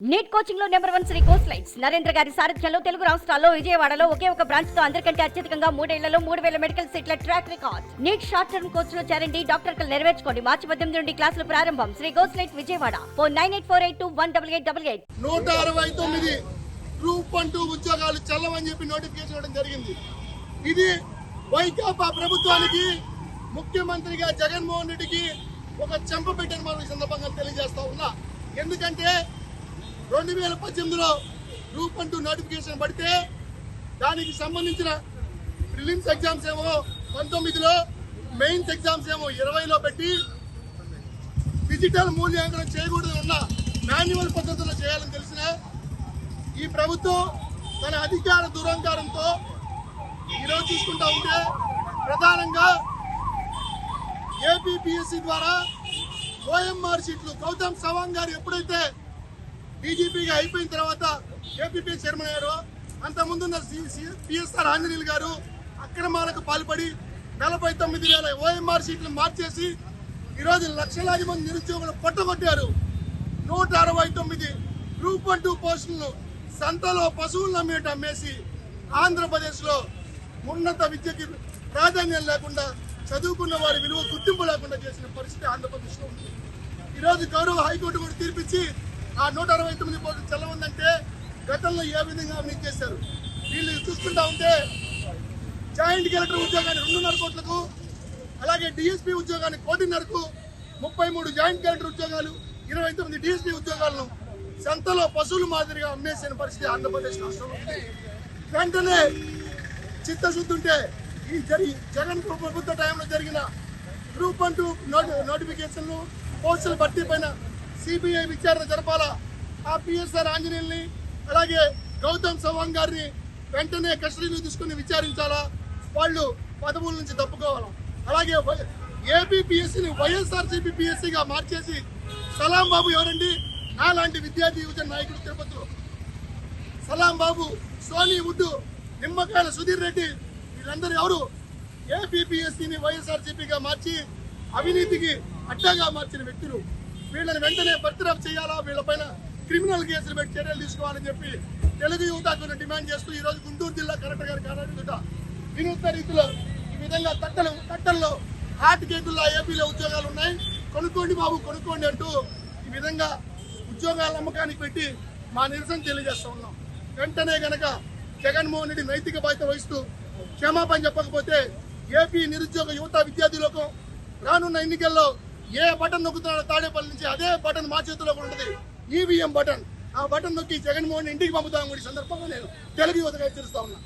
Neat కోచింగ్లో number one Sri course lights Narendra గారి సారథ్యంలో తెలుగు రాష్ట్రాల్లో విజయవాడలో ఒకే ఒక బ్రాంచ్తో అందరికంటే అత్యధికంగా మూడేళ్ళలో మూడు వేల మెడికల్ సీట్ల track record NEET short term కోర్స్లో చేరండి డాక్టర్ కలు నెరవేర్చుకోండి. మార్చి పద్దెనిమిది నుండి క్లాసులు ప్రారంభం. Sri course light Vijayawada. Four nine eight four eight two one double eight double eight. నూట అరవై తొమ్మిది గ్రూప్ వన్ టూ ఉద్యోగాలు చెల్లవని చెప్పి నోటిఫికేషన్ ఇవ్వడం జరిగింది. ఇది వైకాపా ప్రభుత్వానికి ముఖ్యమంత్రిగా జగన్మోహన్ రెడ్డికి ఒక చెంప పెట్టని మనం ఈ సందర్భంగా తెలియజేస్తా ఉన్నా. ఎందుకంటే రెండు వేల పద్దెనిమిదిలో గ్రూప్ నోటిఫికేషన్ పడితే దానికి సంబంధించిన ప్రిలిమ్స్ ఎగ్జామ్స్ ఏమో పంతొమ్మిదిలో మెయిన్స్ ఎగ్జామ్స్ ఏమో ఇరవైలో పెట్టి డిజిటల్ మూల్యాంకనం చేయకూడదు ఉన్న మాన్యువల్ పద్ధతిలో చేయాలని తెలిసిన ఈ ప్రభుత్వం తన అధికార దురంకారంతో ఈరోజు చూసుకుంటా ఉంటే ప్రధానంగా ఏపీపీఎస్సీ ద్వారా ఓఎంఆర్ సీట్లు గౌతమ్ సవాంగ్ గారు ఎప్పుడైతే డీజీపీగా అయిపోయిన తర్వాత ఏపీపీ చైర్మన్ అయ్యారు అంతకుముందున్న పిఎస్ఆర్ ఆంజనేయులు గారు అక్రమాలకు పాల్పడి నలభై తొమ్మిది వేల ఓఎంఆర్ సీట్లు మార్చేసి ఈరోజు లక్షలాది మంది నిరుద్యోగులు పట్టగొట్టారు నూట అరవై తొమ్మిది గ్రూప్ వన్ టూ పోస్టులను సంతలో పశువులను అమ్మేట అమ్మేసి ఆంధ్రప్రదేశ్లో ఉన్నత విద్యకి ప్రాధాన్యం లేకుండా చదువుకున్న వారి విలువ గుర్తింపు లేకుండా చేసిన పరిస్థితి ఆంధ్రప్రదేశ్లో ఉంది. ఈరోజు గౌరవ హైకోర్టు కూడా తీర్పిచ్చి ఆ నూట అరవై తొమ్మిది కోట్లు చెల్లవుందంటే గతంలో ఏ విధంగా అవినీతి చేశారు? వీళ్ళు చూసుకుంటా ఉంటే జాయింట్ కలెక్టర్ ఉద్యోగాన్ని రెండున్నర కోట్లకు అలాగే డిఎస్పీ ఉద్యోగాన్ని కోటిన్నరకు ముప్పై మూడు జాయింట్ కలెక్టర్ ఉద్యోగాలు ఇరవై తొమ్మిది డిఎస్పీ ఉద్యోగాలను సంతలో పశువుల మాదిరిగా అమ్మేసిన పరిస్థితి ఆంధ్రప్రదేశ్ రాష్ట్రంలో వెంటనే చిత్తశుద్ధి ఉంటే ఈ జరి జగన్ ప్రభుత్వ టైంలో జరిగిన గ్రూప్ వన్ టూ నోటి నోటిఫికేషన్లు పోస్టుల భర్తీ పైన సిబిఐ విచారణ జరపాలా ఆ పిఎస్ఆర్ ఆంజనేయుల్ని అలాగే గౌతమ్ సవాంగ్ గారిని వెంటనే కస్టడీలో తీసుకుని విచారించాలా. వాళ్ళు పదవుల నుంచి తప్పుకోవాలా. అలాగే ఏపీపీఎస్సీని వైఎస్ఆర్సీపీ పిఎస్సీగా మార్చేసి సలాం బాబు ఎవరండి? నాలాంటి విద్యార్థి యువజన నాయకుడు తిరుపతిలో. సలాం బాబు సోనీ వుడ్డు నిమ్మకాయల సుధీర్ రెడ్డి వీళ్ళందరూ ఎవరు? ఏపీపీఎస్సీని వైఎస్ఆర్సీపీగా మార్చి అవినీతికి అడ్డాగా మార్చిన వ్యక్తులు. వీళ్ళని వెంటనే బర్తరఫ్ చేయాలా? వీళ్ళపైన క్రిమినల్ కేసులు పెట్టి చర్యలు తీసుకోవాలని చెప్పి తెలుగు యువతకు డిమాండ్ చేస్తూ ఈ రోజు గుంటూరు జిల్లా కలెక్టర్ గారి కార్యాలయంలో వినూత్న రీతిలో ఈ విధంగా తట్టలు తట్టల్లో హార్ట్ కేకుల్లో ఏపీలో ఉద్యోగాలు ఉన్నాయి. కొనుక్కోండి బాబు కొనుక్కోండి అంటూ ఈ విధంగా ఉద్యోగాల అమ్మకానికి పెట్టి మా నిరసన తెలియజేస్తూ ఉన్నాం. వెంటనే గనక జగన్మోహన్ రెడ్డి నైతిక బాధ్యత వహిస్తూ క్షమాపణ చెప్పకపోతే ఏపీ నిరుద్యోగ యువత విద్యార్థి లోకం రానున్న ఎన్నికల్లో ఏ బటన్ నొక్కుతున్నాడో తాడేపల్లి నుంచి అదే బటన్ మా చేతిలో కూడా ఉంటుంది. EVM button. ఆ బటన్ నొక్కి జగన్మోహన్ ఇంటికి పంపుతామని సందర్భంగా నేను తెలుగు యువతగా హెచ్చరిస్తా ఉన్నా.